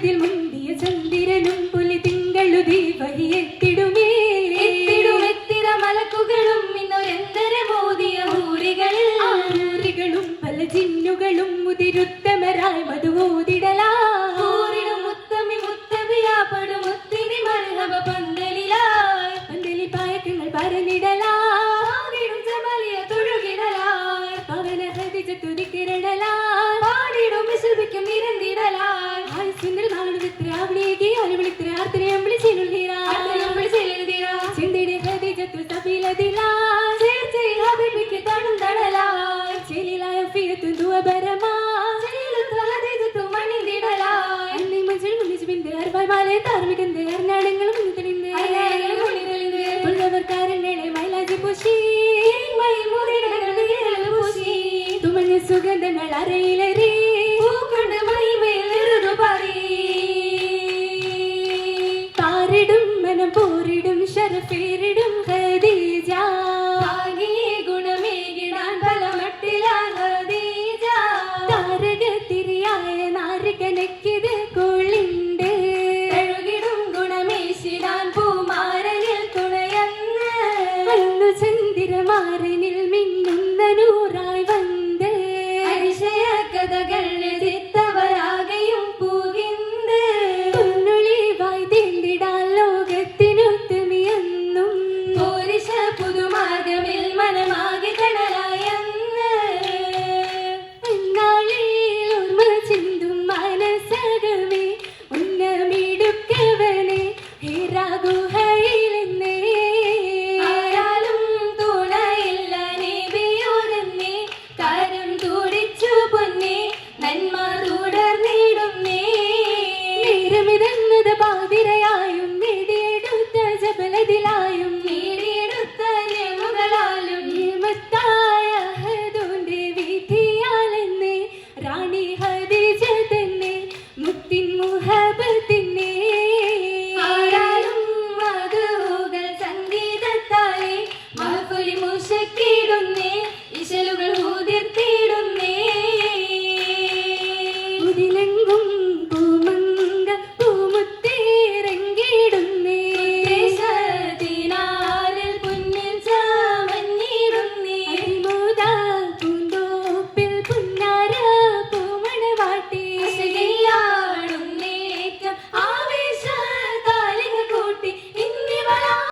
മതിൽ മുന്തിയ ചന്ദ്രനും പുലി തിങ്കളു ദീപരി എത്തിടുമേ എത്തിടുമെത്തിര മലക്കുകളും ഇന്നൊരെന്തര മോദിയ ഊരികളിൽ ഊരികളും പല ജിന്നുകളും മുതിരുത്തമരായി മധുവോതിടലാ. ഊരിടും മുത്തമി മുത്തമിയാപ്പെടും മുത്തിരി മരഹവ പന്തലിലായി. പന്തലി പായക്കങ്ങൾ പറഞ്ഞിടലാ ധാർമ്മികൻ ദേർനാടങ്ങളും തുമഞ്ഞ സുഗന്ധങ്ങൾ അരയിലേ പൂക്കൊണ്ട് മൈമേലൊരു പറി താരിടും മനം പോരിടും ശരഫേരിടും ഹദീജ din muhabbet